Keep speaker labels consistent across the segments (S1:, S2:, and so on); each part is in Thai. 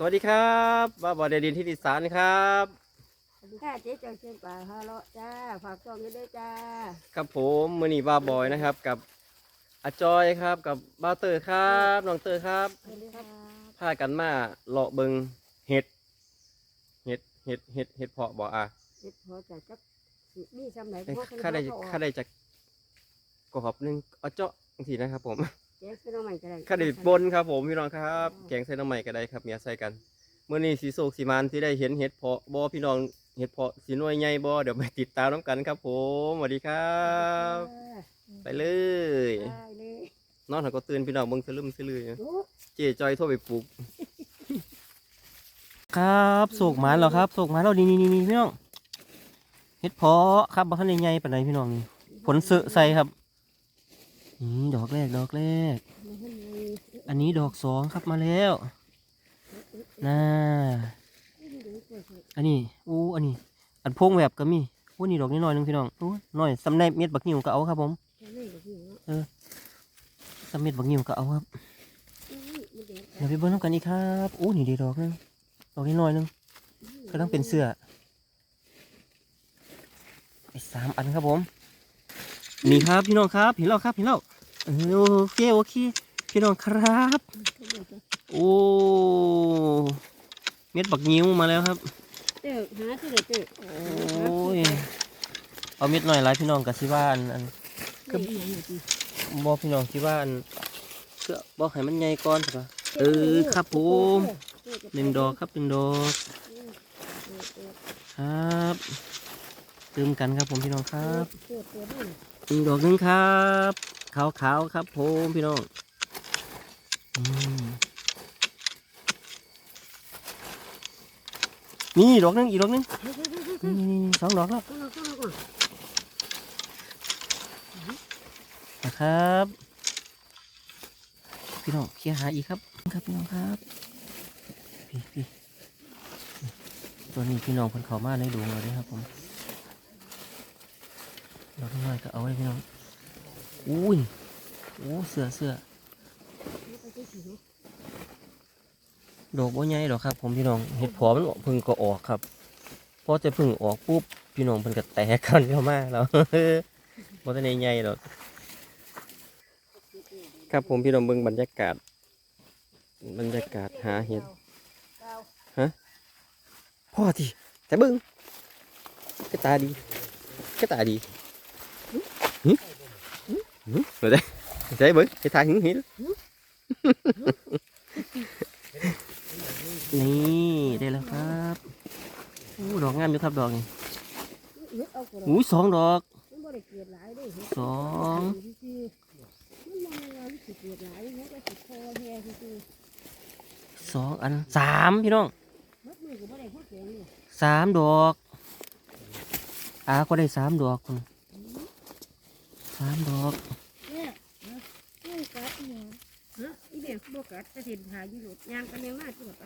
S1: สวัสดีครับบ้าบอเดดินที่ดิสานครับ
S2: สวัสดีค่ะเจ๊จอยเชียงป่าฮาเลาะจ้าฝากช่องนี้ด้วยจ้า
S1: ครับผมมือนีบ้าบอยนะครับ กับอาจอยครับกับบ้าวเตอร์ครับน้องเตอร์ครับ
S2: สวัสดีครับ
S1: พากันมาเลาะเบิงเห็ดเห็ดเห็ดเห็ดเห็ดเพาะบ่อะ
S2: เฮ็ดพอจากจักสิมีซ้ำไหน
S1: เอ้ย
S2: พวกเพิ่น
S1: ข้าได้
S2: เขออก
S1: ข้าได้จากกรอบหนึงเอาเจาะจังทีนะครับผม
S2: แจ๊ซื้อน้องใหม่ก็ได้
S1: ข้าได้บนครับผมพี่น้องครับ แกงใส่น้ำใหม่ก็ได้ครับเมียใส่กันเมื่อนี้สีโศกสีมันที่ได้เห็นเห็ดเพาะบ่พี่น้องเห็ดเพาะสีหน่วยใหญ่บ่เดี๋ยวไปติดตามน้ำกันครับ ผมสวัสดีครับไปเลย
S2: ได้เลย
S1: นอนหันก็ตื่นพี่น้องเบิ่งสลืมสลือ
S2: โอ้
S1: เจ๊จอยโทรไปปลุกครับโศกหมันเหรอครับโศกหมันเรานี่นี่นี่พี่น้องเห็ดเพาะครับบ้านใหญ่ๆปานใดพี่น้องนี่ผลเสอะใส่ครับนี่ ดอกแรกดอกแรก
S2: มันเพิ่นมี
S1: อันนี้ดอกสองครับมาแล้วน่าอันนี้อู้อันนี้ อันพงแบบก็มีอู้นี่ดอกนิดหน่อยหนึงพี่น้องอู้น้อยสำในเม็ดบักนิ้วก็เอาครับผม
S2: นี่ก็พี่เนาะ
S1: สำเม็ดบักนิ้วก็เอาครับ
S2: อุ้ยมันเด็ก
S1: เดี๋ยวไปเบิ้งน้ำกันอีกครับอู้นี่ดีดอกหนึงดอกนิดหน่อยหนึงก็ต้องเป็นเสื้อไอ้สามอันครับผม นี่ครับพี่น้องครับเห็นแล้วครับเห็นแล้วเออโอเคโอเคพี่น้องครับ โอ้เม็ดบักนิ้วมาแล้วครับ
S2: เจ้าหาที่ไหนเจ้า
S1: โอ้ยเอาเม็ดหน่อยหลายพี่น้องกับสิว่าอันอัน
S2: ก็อีหยังอยู่ติ
S1: บอพี่น้องสิว่าอันเพื่อบอกให้มันใหญ่ก่อนใช่ปะเออครับผมหนึ่งดอกครับหนึ่งดอกครับเติมกันครับผมพี่น้องครับ
S2: เจ้าตัวนี้
S1: หนึ่งดอกหนึ่งครับขาวขาวๆครับผมพี่น้องอืมนี่ดอกหนึงอีกดอกหนึงนี่นี่นี่สองดอกแล้ว
S2: เข้ามาเข้ามาก่อน
S1: นะครับ พี่น้องเคลียร์หาอีกครับครับพี่น้องครับพี่พี่ตัวนี้พี่น้องคนเขามาในดวงเราด้วยครับผม ดอกน้อยก็เอาไว้พี่น้องอุ้ยโอ้เสือเสือ
S2: ไปเจ้าสิเนาะ
S1: ดอกบ่ใหญ่ดอกครับ ผมพี่น้องเห็ดเพอมันพึ่งก็ออกครับพอจะพึ่งออกปุ๊บพี่น้องเพิ่นก็แตกกันเข้ามาแล้วบ่ทันได้ใหญ่ดอกครับผมพี่น้องเบิ่งบรรยากาศ บรรยากาศหาเห็ด
S2: เก้า
S1: พ่อทีแต่เบิ้งก็ตาดีก็ตาดี หึหึหึมาได้ใช่เบิ้งให้ทายหึงหินนี่ได้แล้วครับอู้ดอกงามอยู่ครับดอกนี่
S2: อู้
S1: สองดอก
S2: มันบ่ได้เกลียดหลายเด้เฮ็ด
S1: สอง
S2: ซื่อๆมันมองว่ามันสิเกลียดหลายเฮ็ดก็สิคอ
S1: งอันสามพี่น้อง
S2: ๆมัดมือก็บ่ได้พอแข็งนี่
S1: สามดอกอาก็ได้สามดอกคุณ สามดอก
S2: เนี่ยนี่กัดเนี่ยฮะอีเบียบกัดจะสิหาอยู่โลดยางกันแมงมาที่บ่ไป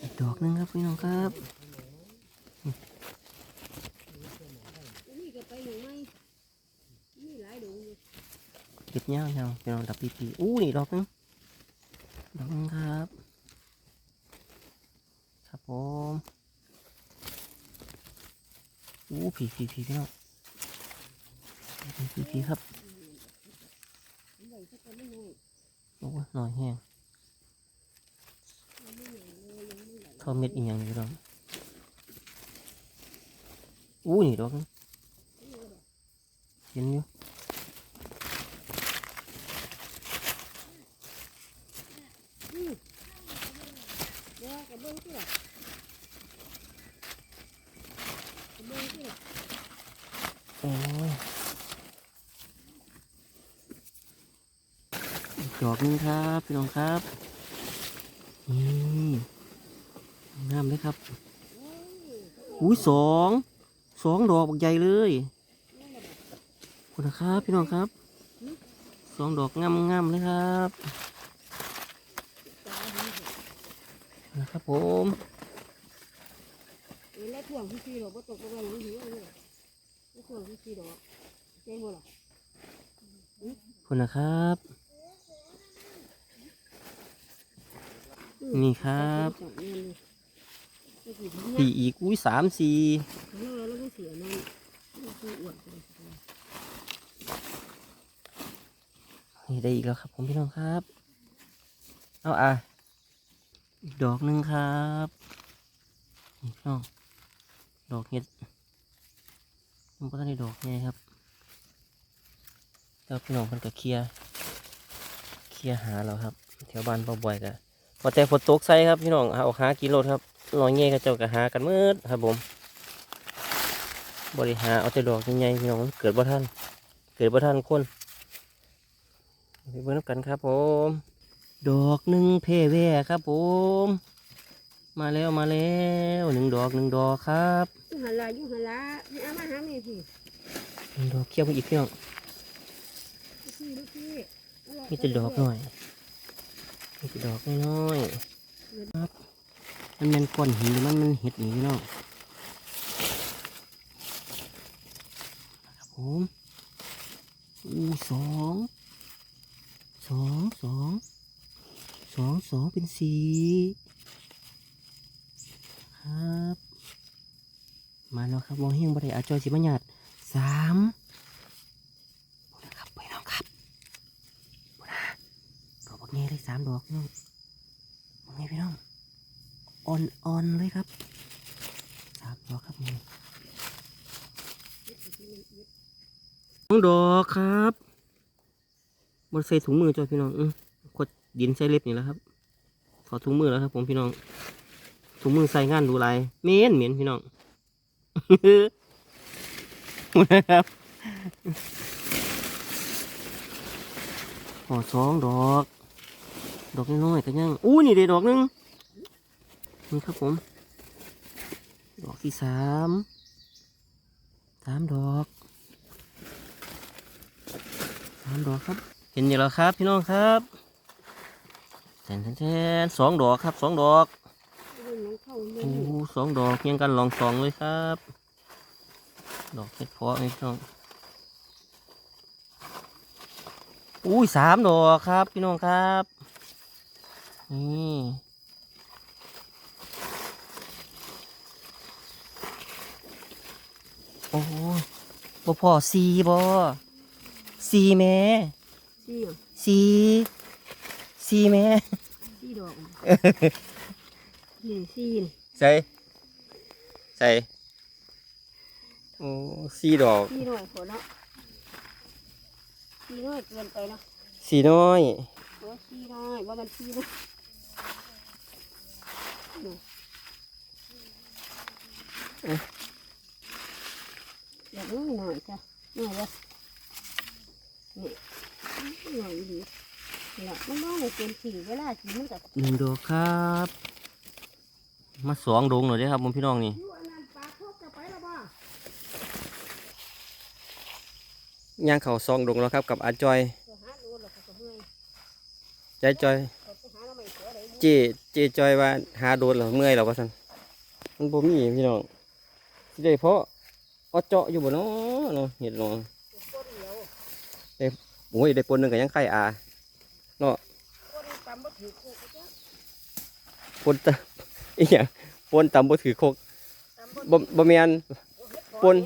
S1: อีกดอกหนึงครับพี่น้องครับ
S2: นี่ก็ไปหนึ่งไม่นี่หลายดงอก
S1: เก็บเงาเงาพี่น้องดับปีปีอู้นี่ดอกหนึงดอกหนึงครับ ครับผมอู้ผีผีผีพี่น้อง ผีผีผีครับโอ้หน่อยแห้ง
S2: ยังไม่ใหญ่เท่า
S1: เม็ดอีกอย่างนี้พี่น้องอู้นี่ดอกหนึงเห็นอยู่
S2: เดี๋ยเบิ้งที่ละกับเบิ้งที่ละ
S1: โอ้ยอีก ดอกนึงครับพี่น้องครับนี่งามเลยครับอุ้ยสองสองดอกใหญ่เลยคุณนะครับพี่น้องครับสองดอกงามงามเลยครับนะครับผม
S2: เออแล้วถ่วงที่สี่ดอกบ่ตกลงไปหรือยังเลยแล้วถ่วงที่สี่ดอกเจ๊งบ่ล่ะ
S1: ขอคุณนะครับ
S2: อืม
S1: นี่ครับ
S2: ปี
S1: อีกอุ้ยสามสี่
S2: เนี่ยแล้วเราก็เสียนั่นคืออวดเลย
S1: นี่ได้อีกแล้วครับ ผมพี่น้องครับ เอาอะอีกดอกหนึ่งครับนี่พี่น้องดอกเห็ดมันก็ต้องได้ดอกไงครับแล้วพี่น้องมันก็เคลียร์เคลียร์หาเราครับ แถวบ้านบ่อยๆกัน พอแต่ฝนตกใส่ครับพี่น้องเอาหากินรถครับลอยเงี้ยก็เจ้าก็หากันมืดครับผม บริหารเอาแต่ดอกใหญ่ๆพี่น้องมันเกิดบ่ทันเกิดบ่ทันคนไปเบิ่งน้ำกันครับผม ดอกหนึ่งเพแว่ครับผม มาแล้วมาแล้วหนึ่งดอกหนึ่งดอกครับ
S2: ยุ่งหาลายุ่งหาลาไม่เอามาหาแม่พี่
S1: หนึ่งดอกเคี้ยวอีกพี่น้อง
S2: พี่ลูกพี่
S1: มีแต่ดอกหน่อยมีแต่ ดอกน้อยๆครับมันเป็นก้อนหินหรือมันมันเห็ดหนีพี่น้องครับผมอู้สองสองสองสองสองเป็นสี่ครับ มาแล้วครับมองเฮงบริอาจอยสิบัญญัติสามพูดนะครับไปน้องครับพูดนะ ดอกบักเงี้ยเลยสามดอกพี่นมีพี่น้องอ่อนอ่อนเลยครับสามดอกครับนี่สองดอกครับบนใส่ถุงมือจอยพี่น้องขดดินใส่เล็บนี่แล้วครับถอดถุงมือแล้วครับ ผมพี่น้อง ถุงมือใส่งานดูลายเหม็นเหม็นพี่น้องนะครับพอสองดอก ดอกน้อยๆกันยังอู้นี่เด้ดอกหนึงนี่ครับผม ดอกที่สามสามดอกสามดอกครับ เห็นอยู่แล้วครับพี่น้องครับแทนแทนสองดอกครับสองดอก
S2: เรื่องน้องเข้าเรื่
S1: โอ้สองดอกเคียงกันลองสองเลยครับ ดอกเห็ดเพาะนี่พี่น้องอุ้ยสามดอกครับพี่น้องครับ นี่โอ้โหบ่พอสี่บ่สี่แม่
S2: สี่อะ
S1: สี่สี่แม่
S2: สี่ดอกนี่สี่นี่
S1: ใส่ใส่โอ้สี่ดอก
S2: สี่น้อยพอเนาะสี่น้อยเกินไปเนาะ
S1: สีน้อย
S2: โอ้สี่น้อยว่ามันสี่นะอยากน้อยหน่อยจ้ะน้อยเลยนี่หน่อยดีนี่ละมันน้อยเป็นสี่เวลาสีมันกับ
S1: หนึ่งดอกครับ มาสองดงหน่อยเด้อครับผมพี่น้องนี่
S2: อยู่อันนั้นปลาพกจะไปแล้วบ่
S1: ย่างเขาสองดงแล้วครับกับอาจอย
S2: ก็หาดูแล้วก็เมื่อย
S1: ใจจอย
S2: เจอเลย
S1: เจเจจอยว่าหาโดนแล้วเมื่อยแล้วว่าซั่นมันบ่มีพี่น้องสิได้เพราะเอาเจาะอยู่บ่เนาะเนาะเห็ดเนาะ
S2: ต้นเดียว
S1: โอ้ยได้ปนหนึงก็ยังไข่อา
S2: ต้นตำบ่ถือกูก็จ้ะ
S1: ปนตะอีหยังปนตำบ่ถือคก
S2: ตำบ่
S1: บ่บ่แม่นปน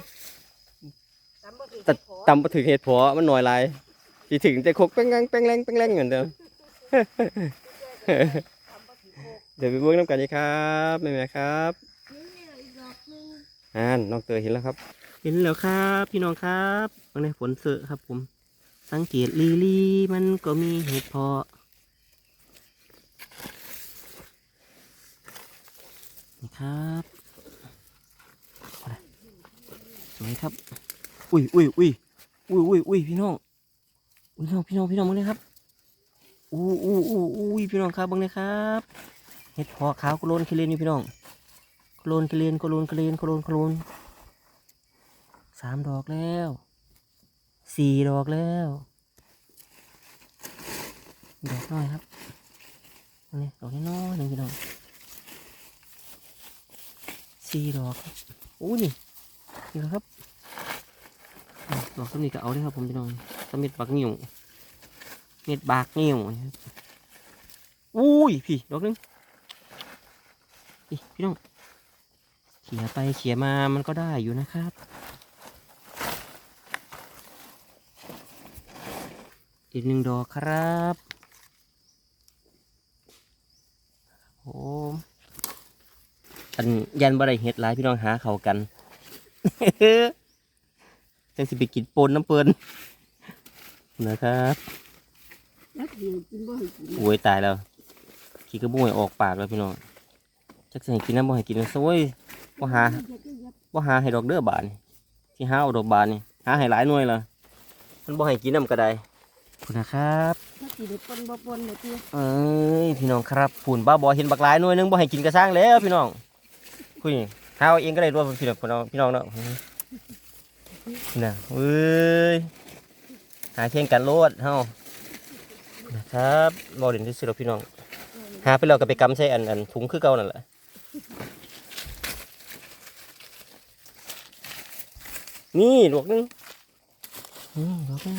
S2: ตำบ่ถือ
S1: ตะตำบ่ถือเห็ดเพาะมันหน่อยหลายสิถึงแต่คกแป้งแรงแป้งแรงแป้งแรงเหมือนเดิม
S2: ตำบ่ถือโคก
S1: เดี๋ยวไปเบิ่งน้ำกันดีครับแม่แม่ครับ
S2: นี่อีกดอกนึง
S1: อ่านน้องเตยเห็นแล้วครับ เห็นแล้วครับ พี่น้องครับวันนี้ฝนเสอะครับ ผม สังเกตลีลีมันก็มีเห็ดเพาะนี่ครับสวยครับ อุ้ยอุ้ยอุ้ยอุ้ยอุ้ยอุ้ยพี่น้องอุ้ยพี่น้องพี่น้องพี่น้องมึงเลยครับอู้อู้อู้อุ้ยพี่น้องครับเบังเลยครับ เห็ดเพาะขาวโคโลนคิเลนอยู่พี่น้องโคโลนคิเลนโคโลนคิเลนโคโลนโคโลนสามดอกแล้วสี่ดอกแล้ว ดอกน้อยครับนนี้ดอกน้อยหนึ่งพี่น้องสี่ดอกอู้นี่นี่ครับอะดอกสำนีก็เอาเลยครับผมพี่น้องสำเม็ดบักนิ่วเม็ดบากนิ่วอุ้ยพี่ดอกหนึง พี่น้องเขี่ยไปเขี่ยมามันก็ได้อยู่นะครับ อีกหนึ่งดอกครับโอ้อันยันบ่ได้เฮ็ดหลายพี่น้องหาเขากันจังสิไปกินปนน้ำเปิ้นนะครับ
S2: นักเรียนกินบ่ให้กิน
S1: โอ้ยตายแล้วขี้กระบุ้ยออกปากแล้วพี่น้อง จักสิให้กินน้ำบ่ให้กินซะเว้ยบ่หาบ่หาให้ดอกเด้อบานนี่ที่หาเอาดอกบานนี่หาให้หลายหน่วยละมันบ่ให้กินน้ำกระไดคุณนะครับ
S2: ถ้าสิได้ปนบ่ปนเด้อติ
S1: เอ้ยพี่น้องครับผุ่นบ้าบอเห็นบักหลายหน่วยหนึงบ่ให้กินกระซ้างแล้วพี่น้องคุยหาเอาเองก็ได้ด้วยพี่น้องพี่น้องพี่น้องเนาะนี่นะเอ้ยหาเข่งกันโลดเฮานะครับบ่เด่นที่สุดหรอกพี่น้องหาไปแล้วก็ไปกำใส่อันอันถุงคือเก่านั่นแหละ นี่ดอกหนึงนี่ดอกหนึง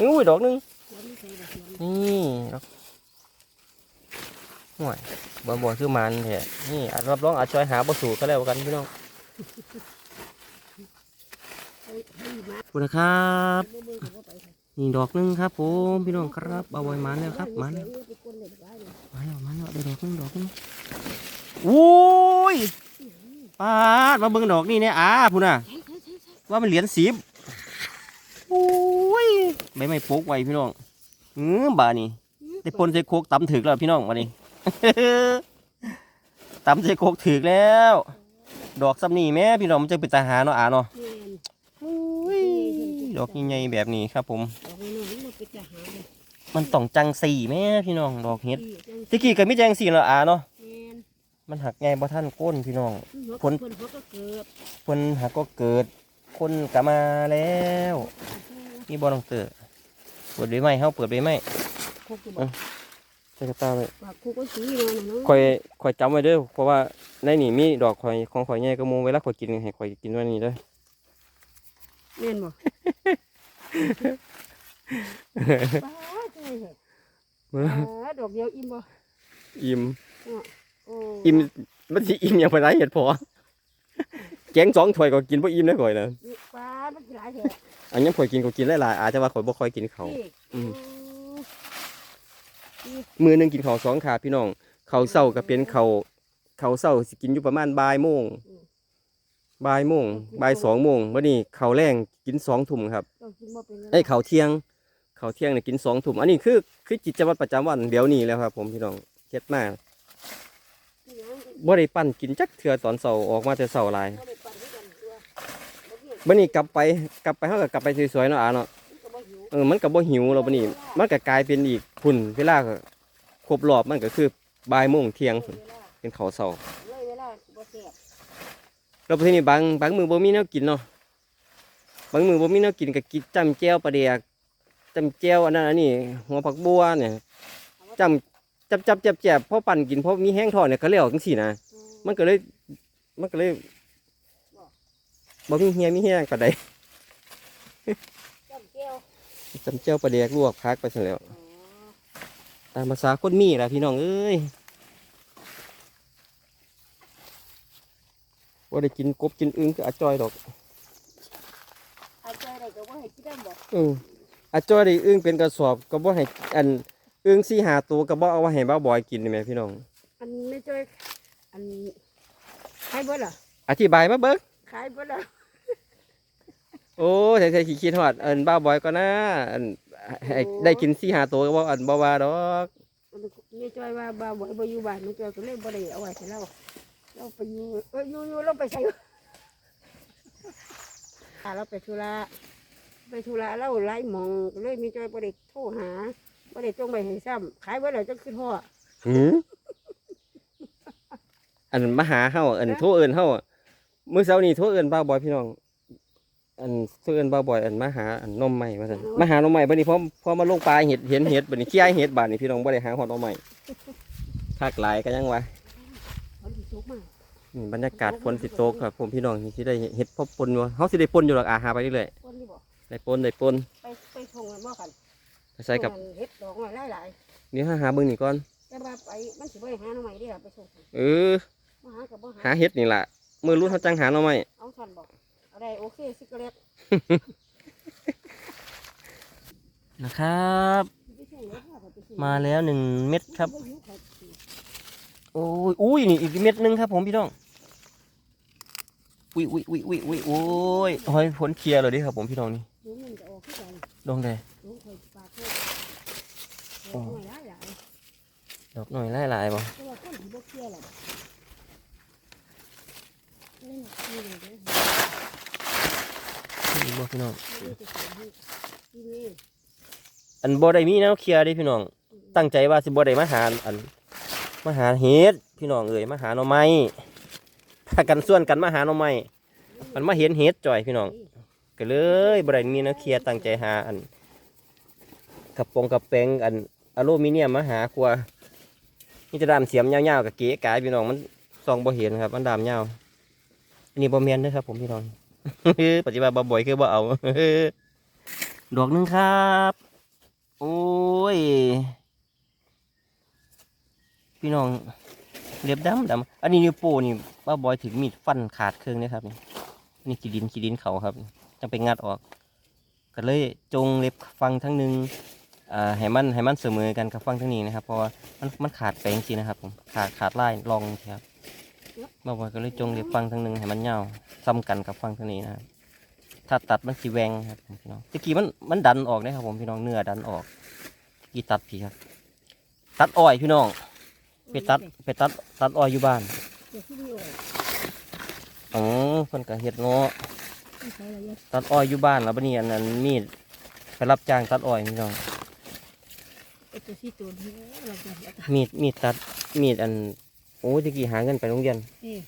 S1: อุ้ยดอกหนึง
S2: นี่ดอกเทียม
S1: นี่ดอกห่วยบ่บ่คือมันแท้นี่อาจรับรองอาจจอยหาบ่สูก็แล้วกันพี่น้องบคุณนะครับนี่ดอกหนึงครับผมพี่น้องครับเอาไว้มันแล้วครับมัน
S2: เดี๋ยวไปปนเลยได้เลย
S1: มาแล้วมาแล้วได้ดอกหนึงดอกหนึง อ้ยปาดมาเบิ่งดอกนี่เนี่ยอ่าพุ่นน่ะ ว่ามันเหรียญสิบโอ้ยใบไม้โปกไว้พี่น้องอือบานี่ได้ปนใส่โคกตำถึกแล้วพี่น้องมานี่ตำใส่โคกถึกแล้ว ดอกซ้ำนี่แม่พี่น้องมันจะเป็นตาหาเนาะอาเนาะ
S2: แม่น
S1: โอ้ยดอกใหญ่ๆแบบนี้ครับผม
S2: มัน
S1: ต้องจังสี่แม่พี่น้องดอกเห็ดตะกี้ก็มีแจงสี่แล้วอ่าเนาะ
S2: ม่น
S1: มันหักไงบ่ท่านก้นพี่น้อง
S2: หัว
S1: ผล
S2: เพิ่นเขาก็เกิด
S1: เพิ่นหักก็เกิด คนก็มาแล้วนี่บ่ต้องเตอเปิดใบไม้เฮาเปิดใบไม้
S2: คุกอยู่บ่
S1: ใส่กระตาไว้
S2: ปากคุกก็สีเลยนะเนาะ
S1: ข่อยข่อยจำไว้เด้อเพราะว่าในนี่มีดอกข่อยของข่อยใหญ่ก็มูเวลาข่อยกินให้ข่อยกินไว้นี่เด้อ
S2: แม่นบ่ป้าจังเลยเหรอป้าดอกเดียวอิ่มบ่
S1: อิ่ม
S2: โอ้
S1: อิ่มมันสิอิ่มอย่างไรเหตุพอแกงสองถ้วยก็กินบ่อิ่มได้ข่อยนะ
S2: ป้ามันสิหลายแท้
S1: อันนี้ข่อยกินก็กินหลายๆอาจจะว่าข่อยบ่ค่อยกินข้าว
S2: นี่
S1: อืม
S2: โอ้
S1: มื้อหนึงกินข้าวสองขาพี่น้องข้าวเช้าก็เป็นข้าวข้าวเช้าสิกินอยู่ประมาณบ่ายโมงบ่ายโมงบ่ายสองโมงมื้อนี้ข้าวแรงกินสองทุ่มครับ
S2: ต้องกินบ่เป็น
S1: เอ้ยข้าวเที่ยงข้าวเที่ยงเนี่ยกินสองทุ่มอันนี้คือคือกิจวัตรประจำวันเดี๋ยวนี้แล้วครับ ผมพี่น้องเฮ็ดมา บ่ได้ปั้นกินจักเทื่อตอนเช้าออกมาแต่เช้าหลายบัดนี้กลับไปกลับไปเฮาก็กลับไปสวยๆเนาะอาเนาะเออมันก็บ่หิวแล้วบัดนี้ มันก็กลายเป็นอีกพุ่นเวลาก็ครบรอบมันก็คือบ่ายโมงเที่ยงเป็นเขาเช้า
S2: เลยเวลาบ่แซ่บ
S1: แล้วประเทศนี้บางบางมือบ่มีแนวกินเนาะบางมือบ่มีแนวกินก็กินจำแจ่วปลาแดกจำแจ่วอันนั้นอันนี้หัวผักบัวเนี่ยจำ จับจับจับแจบพอปั่นกินพอมีแห้งทอดเนี่ยก็เลี้ยวจังสี่นะมันก็เลย มันก็เลยบ่มีเฮียมีแห้งปานใด
S2: จ้ำแก้ว
S1: จำเจ้าปลาแดกลวกพักไปซะแล้ว
S2: อ๋อ
S1: ตามภาษาคนมีแหละพี่น้องเอ้ยว่าได้กินกบกินอึ้งก็อาจอยดอก
S2: อาจารย์ได้ก็บ่ให้กินได้บ่
S1: เอออาจอยได้อึ้งเป็นกระสอบก็บ่ให้อัน อึ้งสี่หาตัวก็บ่เอาไว้ให้บ้าวบอยกินนี่แหม่พี่น้อง
S2: อันไม่จ้อยอันขายเบิดเหรอ
S1: อธิบายมาเบิ่ง
S2: ขายเบิดเหรอ
S1: โอ้ใส่ใส่ขี้คิดฮอดอันบ้าวบอยก็นะอันให้ได้กินสี่หาตัวก็บ่อันบ่ว่าดอก
S2: มันไม่จ้อยว่าบ่าวบ่บ่อยู่บ้านไม่จ้อยก็เลยบ่ได้เอาไว้ให้เราเราไปอยู่เอออยู่อยู่เราไปใส่ถ้าเราไปธุระไปธุระเราไล่หมองก็เลยมีจ้อยบ่ได้โทรหา บ่ได้จงไปให้ซ้ำขายเบิดแล้วจังขึ้นฮอด
S1: หืมอันมาหาเฮาอันโทรเอิ้นเฮาอะมื้อเช้านี้โทรเอิ้นบ้าวบอยพี่น้อง อันโทรเอิ้นบ้าวบอยอันมาหาอันนมใหม่ว่าซั่นมาหานมใหม่บัดนี้พอพอมาลงปลาเห็ดเห็นเห็ดบัดนี้ขี้อายเห็ดบาดนี้พี่น้องบ่ได้หาฮอดนมใหม่คักหลายก็ยังวะ
S2: มันสิสุกมาก
S1: อืมบรรยากาศฝนสิตกครับผมพี่น้องสิได้เห็ดพบปนอยู่เฮาสิได้ปนอยู่หรอกอาหาไปเรื่อย
S2: คนที่บ่
S1: ๆได้ปนได้ปน
S2: ไปไปทงกันบ่กัน
S1: ฮ ใส่กับ
S2: เฮ็ดดอกหน่อยหลาย
S1: เดี๋ยวหาหาเบิ่งนี่ก่อน
S2: ๆแต่ว่าไปมันสิบ่ได้หาหน่อไม้เด้อไปส่ง
S1: เออ
S2: มาหากับบ่
S1: หาเฮ็ดนี่ล่ะมือรุ่นเขาจังหาหน่อไม้
S2: เอาท่านบอกเอาได้โอเคสิกเล็ต
S1: นะครับ มาแล้วหนึ่งเม็ดครับ โอ้ยอุ้ยนี่อีกเม็ดหนึงครับ ผมพี่น้องอุ้ยอุ้ยอุ้ยอุ้ยอุ้ยโอ้ยโอ้ยผลเคลียร์เลยดิครับผมพี่น้องนี่
S2: ดูมันจะออกขึ้นไป
S1: ดองแด
S2: ดูคอยปากโทษ ดอกหน่อยหลายๆ
S1: ดอกหน่อยหลายๆบ่
S2: ต่ว่าต้นที่บ่เชื่อหรอกนี่นี่เลยเด้อ
S1: บ่พี่น้อง
S2: อัน
S1: บ่ได้มีแนวเคลียร์ดิพี่น้อง ตั้งใจว่าสิบ่ได้มาหาอันมาหาเฮ็ดพี่น้องเอ้ยมาหาหน่อไม้พากันส่วนกันมาหาหน่อไม้มันมาเห็นเฮ็ดจ่อยพี่น้องก็เลยบ่ได้มีแนวเคลียร์ตั้งใจหาอันกระปงกระแปงอัน อลูมิเนียมมาหากลัวนี่จะดามเสียมยาวๆกับเก๋กายพี่น้องมันส่องบ่เห็นครับ มันดามยาวอันนี้บ่แม่นเด้อครับ ผมพี่น้องปัจจุบันบ่บ่อยคือบ่เอาดอกหนึงครับ โอ้ย พี่น้องเรียบดำดำอันนี้นิวโปนี่ป้าบอยถึงมีดฟันขาดเครื่องนี่ครับนี่นี่ขีดินขีดินเขาครับจังไปงัดออก ก็เลยจงเล็บฟังทั้งหนึ่ง อ่าให้มันให้มันเสมอกันกับฟังทั้งนี้นะครับ เพราะว่ามันมันขาดแปลงสินะครับผมขาดขาดไล่ลองครับป้าบอยก็เลยจงเล็บฟังทั้งหนึ่งให้มันยาซ้ำกันกับฟังทั้งนี้นะครับถ้าตัดมันสีแวงครับพี่น้องตะกี้มันมันดันออกนะครับผมพี่น้องเนื้อดันออกตะกี้ตัดพี่ครับ ตัดอ้อยพี่น้องไปตัดไปตัดตัดอ้อยอยู่บ้านอ๋อเพิ่นก็เฮ็ดเนาะตัดอ้อยอยู่บ้านแล้วบัดนี้อันนั้นมีดไปรับจ้างตัดอ้อยพี่น้อง
S2: ตัวที่ตัวนี้เราจะเอา
S1: มีดมีดตัดมีดอันโอ้ยตะกี้หาเงินไปโรงเรียน
S2: เอ๊ะ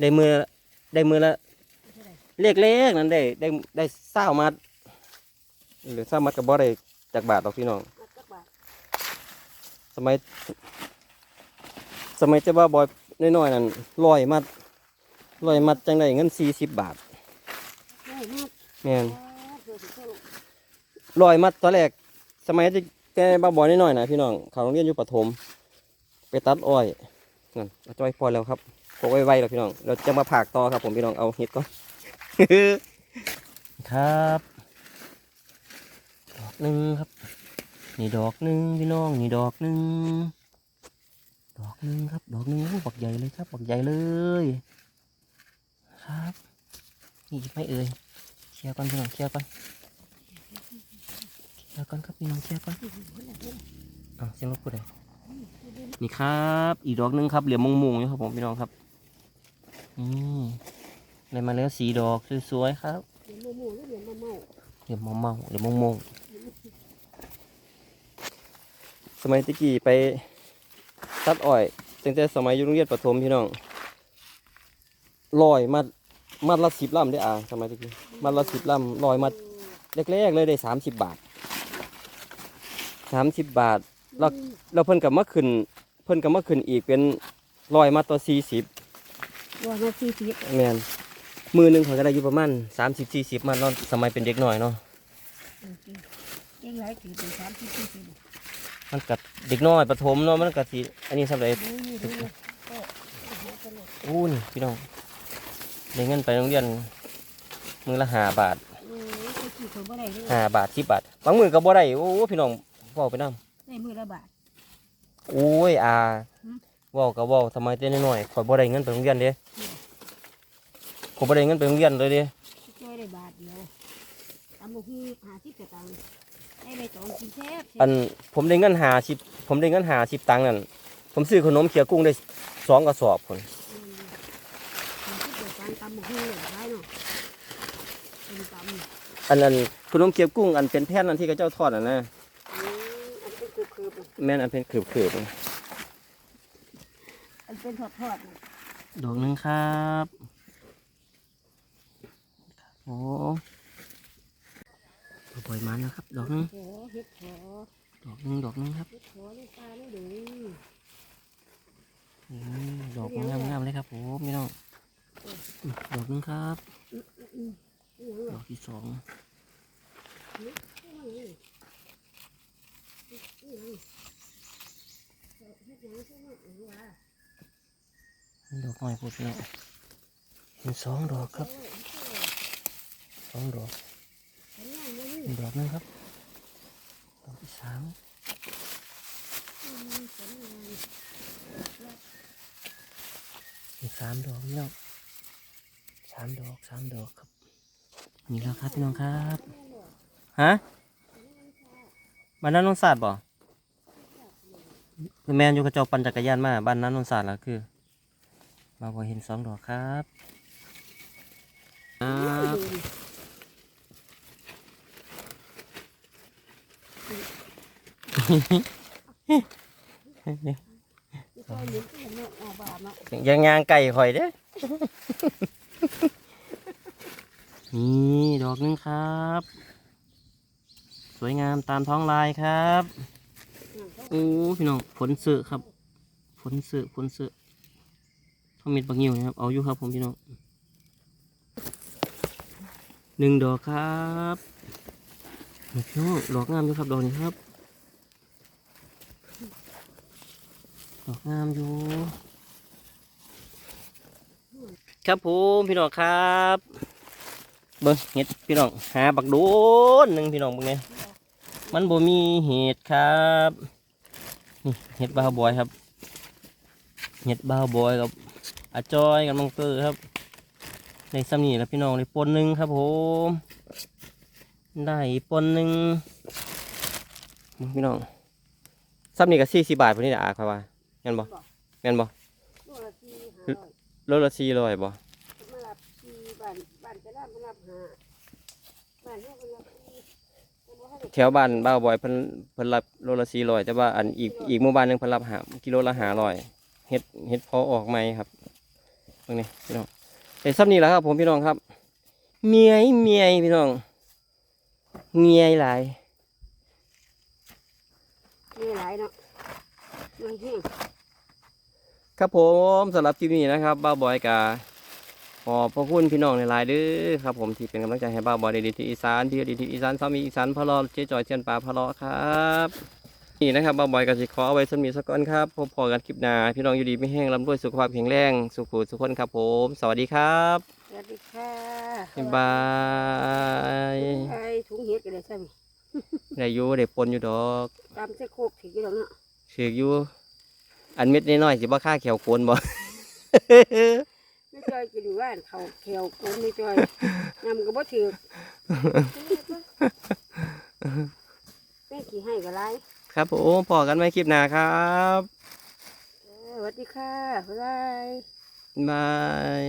S1: ได้มือได้มือละ
S2: เท่าไหร่
S1: เล็กๆนั่นได้ได้ได้เศร้ามัดหรือเศร้ามัดก็บ่ได้จากบาทหรอกพี่น้อง
S2: มาสักบาท
S1: สมัย สมัยเจ้าบ้าบอยน้อยๆนั่นลอยมัดลอยมัดจังได้เงินสี่สิบบาท
S2: ง่ายมาก
S1: แม่น
S2: เดี๋ยวสิเข้า
S1: ลอยมัดตอนแรกสมัยที่ แกบ้าบอยน้อยนะพี่น้องเขาโรงเรียนอยู่ปฐมไปตัดอ้อยนั่นเอาจ้อยพอแล้วครับพกไว้ไวๆแล้วพี่น้อง เราจะมาผากต่อครับ ผมพี่น้องเอาเห็ดก่อนครับดอกหนึ่งครับ นี่ดอกหนึ่งพี่น้องนี่ดอกหนึ่งดอกหนึ่งครับ ดอกหนึ่งบักใหญ่เลยครับบักใหญ่เลยครับนี่ไม่เอ่ยเคลียร์ก่อนพี่น้องเคลียร์ก่อน เคลียร์ก่อนครับพี่น้องเคลียร์ก่อนอ้าวเสียงรถพูเลยนี่ครับ อีกดอกหนึ่งครับเหลี่ยมมุงๆอยู่ครับผมพี่น้องครับอืมได้มาแล้วสีดอกสวยๆครับ
S2: เดี๋ยมม่หรือเดี๋ยมโม่
S1: เหลี่ยมเมาๆเหลี่ยมมงๆสมัยตะกี้ไปตัดอ้อยตั้งแต่สมัยอยู่โรงเรียนประถมพี่น้องลอยมัดมัดละสิบลำได้ออ่าสมัยตะกี้มัดละสิบลำลอยมัดแรกๆเลยได้สามสิบบาท สามสิบบาทแล้วแล้วเพิ่นกับมาขึ้น เพิ่นกับมาขึ้นอีกเป็นลอยมัดตัวสี่สิบ
S2: ว่ามาสี่สิบ
S1: แมนมือหนึ่งเขาจะได้อยู่ประมาณสามสิบสี่สิบมันเนาะสมัยเป็นเด็กหน่อยเนาะ
S2: เองหลายปีเป็นสามสิบสี่สิบ
S1: มันกับเด็กน้อยประถมเนาะมันกับสิอันนี้สำหรับ
S2: ดูนี่ดูนี่ก็หาตลอด
S1: อู้นี่พี่น้องได้เงินไปโรงเรียนมือละห้าบาท
S2: เออไอ้ที่เขาบ่ได้เลย
S1: ห้าบาทสิบบาทบางมือก็บ่ได้โอ้พี่น้องเว้าไปนํ
S2: ได้มือละบาท
S1: โอ้ยอา
S2: หืม
S1: เว้าก็เว้าทำไมเต้นน้อยๆข่อยบ่ได้เงินไปโรงเรียนเด้ข่อยบ่ได้เงินไปโรงเรียนเลยเด้
S2: ช่วยได้บาทเดียวตำบุกฮีหาสิบกว่าตังค์ได้ไปสองกินแซ่บ
S1: อันผมได้เงินหาสิบผมได้เงินหาสิบตังค์นั่นผมซื้อขนมเขียวกุ้งได้สองกระสอบคน
S2: อืมหาสิบกว่าตังค์ตำบุกฮีเลยได้เนาะเป็นตำ
S1: อันนั้นขนมเขียวกุ้งอันเป็นแผ่นอันที่เขาเจ้าทอดอะนะ
S2: อืมอันเป็นคือคือ
S1: แม่นอันเป็นขืบขืบ
S2: อันเป็นทอดทอดๆน่ะ
S1: ดอกหนึ่งครับโอ้ปล่อยมันนะครับ ดอกหนึง
S2: ขอเฮ็ดขอ
S1: ดอกหนึงดอกหนึงครับ
S2: เฮ็ดขอลูกตาไม่ดู
S1: อืมดอกงามงามๆเลยครับผมพี่น้องอืมดอกหนึงครับ
S2: อืมอืม
S1: ดอกที่สอง
S2: อืม
S1: ดอกน้พูดพี่น้องเห็นสองดอกครับสองดอกอีดอกหนึงครับดอกที่สามอีกสามดอกพี่น้องสามดอกสามดอกครับนี่แล้วครับพี่น้องครับฮะบ้านนั้นนนศาสตร์บ่ แมนอยู่กระจกปั่นจักรยานมาบ้านนั้นนนศาสตร์แล้วคือ มาพอเห็นสองดอกครับครับยังยางไก่ข่อยเด้นี่ดอกนึงครับ สวยงามตามท้องลายครับ โอ้พี่น้องผลเสือครับ ผลเสือผลเสือทอมิดบักงิวนะครับ เอาอยู่ครับผมพี่น้องหนึ่งดอกครับพี่น้องดอกงามอยู่ครับดอกนี้ครับ ดอกงามอยู่ครับผมพี่น้องครับเบิ้งเห็ดพี่น้องหาบักโดนหนึ่งพี่น้องเบิ้งเนี่ยมันบ่มีเห็ดครับ นี่เห็ดบ้าวบอยครับ เห็ดบ้าวบอยกับอาจอยกับมังเกอร์ครับ ในซ้ำนี่แล้วพี่น้องได้ปนหนึ่งครับผมได้ปนหนึ่งพี่น้องซ้ำนี่ก็สี่สิบบาทพอนี้นะอาครับว่าเงินบ่เงินบ่
S2: ตัวละสี่ห้าร้อย
S1: รถละสี่ร้อยบ่
S2: มารับสี่บ้านบ้านจะรับมารับห้าบ้านเฮาก็รับสี่ แต่บ่ให้ได้
S1: แถวบ้านบ้าวบอยเพิ่นเพิ่นรับโลละสี่ร้อยแต่ว่าอันอีกอีกหมู่บ้านหนึงเพิ่นรับหากิโลละห้าร้อยเฮ็ดเฮ็ดพอออกใหม่ครับตรงนี้พี่น้องไอ้ซ้ำนี่แหละครับ ผมพี่น้องครับ เมียยเมียยพี่น้อง เมียยหลาย
S2: มีหลายเนาะมันแห้ง
S1: ครับผมสำหรับคลิปนี้นะครับบ้าวบอยกาข อบพระคุณพี่น้องในหลายๆเด้อครับผมที่เป็นกำลังใจให้บ้าวบอยในดีที่อีสานที่ดีที่อีสานซ้ำมีอีสานพะเลาะเจ๊จอยเจียนปลาพะเลาะครับนี่นะครับบ้าวบอยก็สิขอเอาไว้สมีสักก่อนครับพบพอกันคลิปหน้าพี่น้องอยู่ดีไม่แห้งร่ำรวยสุขภาพแข็งแรงสุขุสุขคนครับผม สวัสดีครับ
S2: สวัสดีค่ะ
S1: บ๊ายบาย
S2: ไอ้ถุงเห็ดก็ได้ใช่ไหม
S1: ได้อยู่ได้ปนอยู่ดอก
S2: ตามเส้โคกถึงอยู่แล้วเนาะ
S1: เสือกอยู่อันเม็ดน้อยๆสิบ่ค่าเขียวโคนบ่
S2: ไม่จอยกินว่านเขาเขียวคนไม่จอยนำก็บอกถือแม่ขี่ให้ก็ไร
S1: ครับผมพอกันไหมคลิปหน้าครับ
S2: สวัสดีค่ะบ๊ายบาย
S1: บาย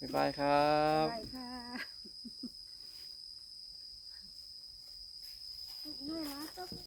S1: บ๊ายบายครับ
S2: บ๊ายค่ะ